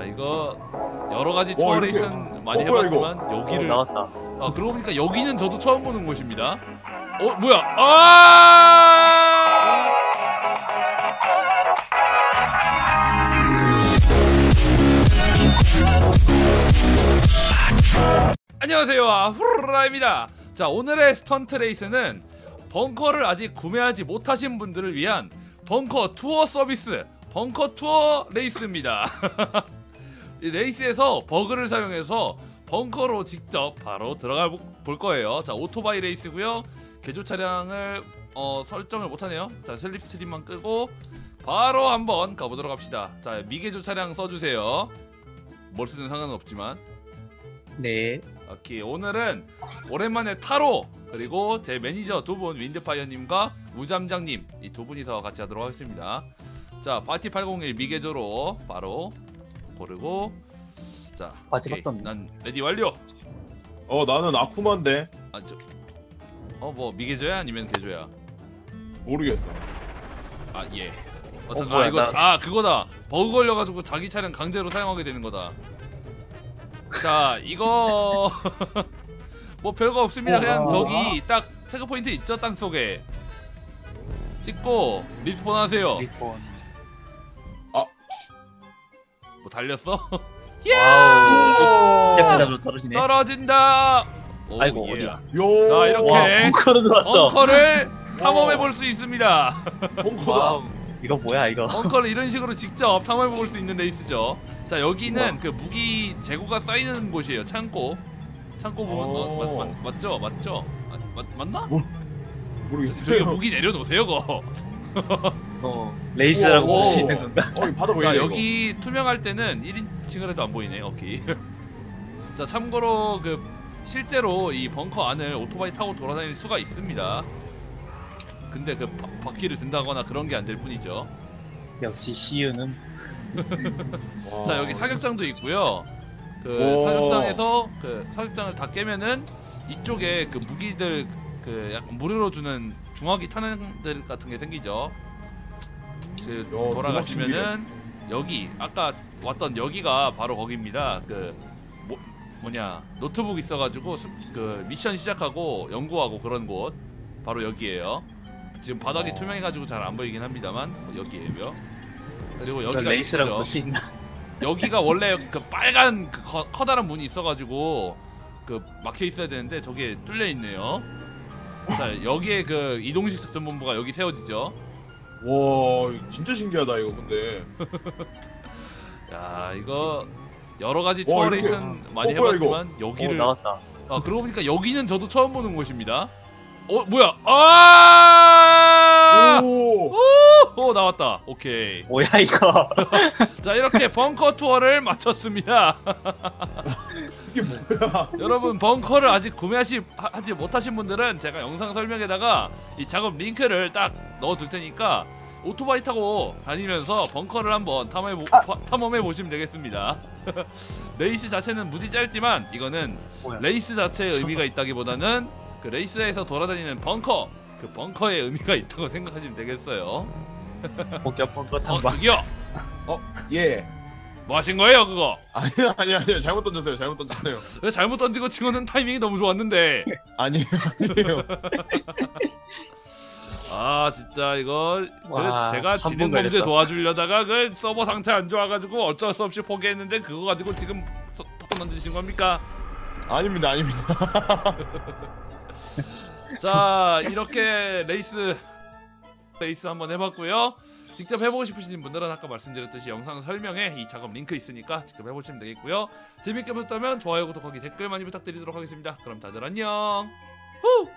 아 이거 여러 가지 와, 투어레이션 많이 어, 뭐야, 해봤지만 어, 여기를 나왔다. 아 그러고 보니까 여기는 저도 처음 보는 곳입니다. 어 뭐야? 아! 안녕하세요 아후라입니다. 자 오늘의 스턴트 레이스는 벙커를 아직 구매하지 못하신 분들을 위한 벙커 투어 서비스 벙커 투어 레이스입니다. 이 레이스에서 버그를 사용해서 벙커로 직접 바로 들어가 보- 볼 거예요. 자 오토바이 레이스고요. 개조 차량을 어, 설정을 못하네요. 자 슬립 스트림만 끄고 바로 한번 가보도록 합시다. 자 미개조 차량 써주세요. 뭘 쓰든 상관은 없지만 네. 오케이 오늘은 오랜만에 타로 그리고 제 매니저 두 분 윈드파이어님과 우잠장님 이 두 분이서 같이 하도록 하겠습니다. 자 파티 801 미개조로 바로 고르고 자 오케이. 난 레디 완료. 어 나는 아쿠마인데 아저어뭐 미개조야 아니면 개조야? 모르겠어. 아 예. 어, 뭐야, 아 이거 나- 아 그거다 버그 걸려가지고 자기 차량 강제로 사용하게 되는 거다. 자 이거 뭐 별거 없습니다. 그냥 어. 저기 딱 체크 포인트 있죠 땅 속에 찍고 리스폰 하세요. 리스 달렸어? 와우. 오. 제편답으로 떨어지네. 떨어진다. 오, 아이고, 예. 어디야? 요. 자, 이렇게. 와, 벙커로 들어왔어. 벙커를 탐험해 볼 수 있습니다. 벙커다. 와우. 이거 뭐야 이거? 벙커를 이런 식으로 직접 탐험해 볼 수 있는 레이스죠. 자 여기는 그 무기 재고가 쌓이는 곳이에요. 창고. 창고 보면 어, 오. 맞, 맞, 맞 죠? 맞죠? 아, 맞, 맞나? 저, 모르겠어요. 저기 무기 내려놓으세요, 거. 어. 레이스라고 오. 볼수 있는 건가? 어, 이 바닥 왜자 여기 투명할 때는 1인칭을 해도 안 보이네. 오케이. 자 참고로 그 실제로 이 벙커 안을 오토바이 타고 돌아다닐 수가 있습니다. 근데 그 바, 바퀴를 든다거나 그런 게 안 될 뿐이죠. 역시? 와. 자 여기 사격장도 있고요. 그 오. 사격장에서 그 사격장을 다 깨면은 이쪽에 그 무기들 그 약간 무료로 주는 중화기 탄환들 같은 게 생기죠. 그 야, 돌아가시면은 여기 아까 왔던 여기가 바로 거기입니다. 그 뭐, 뭐냐 노트북 있어가지고 수- 그 미션 시작하고 연구하고 그런 곳 바로 여기에요. 지금 바닥이 어. 투명해가지고 잘 안 보이긴 합니다만 여기에요. 그리고 여기가 레이스라고 있죠. 볼수 있나? 여기가 원래 그 빨간 그 커, 커다란 문이 있어가지고 그 막혀 있어야 되는데 저게 뚫려 있네요. 자 여기에 그 이동식 작전본부가 여기 세워지죠. 와 진짜 신기하다 이거 근데. 야 이거 여러 가지 와, 투어레이션 많이 어, 뭐야, 해봤지만 어 여기를 나왔다. 아 그러고 보니까 여기는 저도 처음 보는 곳입니다. 어 뭐야? 아! 오. 오 나왔다. 오케이. 뭐야 이거? 자 이렇게 벙커 투어를 마쳤습니다. 이게 뭐야? 여러분 벙커를 아직 구매하지 하- 하지 못하신 분들은 제가 영상 설명에다가 이 작업 링크를 딱 넣어둘 테니까 오토바이 타고 다니면서 벙커를 한번 탐험해, 보, 탐험해 보시면 되겠습니다. 레이스 자체는 무지 짧지만 이거는 뭐야? 레이스 자체의 의미가 있다기보다는 그 레이스에서 돌아다니는 벙커 그 벙커의 의미가 있다고 생각하시면 되겠어요. 본격 벙커 어 탐방. 저기요 예. 뭐 하신 거예요 그거? 아니요 아니요 아니요 잘못 던졌어요 잘못 던졌어요. 왜 잘못 던지고 친구는 타이밍이 너무 좋았는데. 아니에요 아니에요. 아 진짜 이거 그 와, 제가 삼분 진행 범죄. 도와주려다가 그 서버 상태 안 좋아가지고 어쩔 수 없이 포기했는데 그거 가지고 지금 서- 포탄 던지신 겁니까? 아닙니다 아닙니다. 자 이렇게 레이스 레이스 한번 해봤고요. 직접 해보고 싶으신 분들은 아까 말씀드렸듯이 영상 설명에 이 작업 링크 있으니까 직접 해보시면 되겠고요. 재밌게 보셨다면 좋아요, 구독하기, 댓글 많이 부탁드리도록 하겠습니다. 그럼 다들 안녕. 후!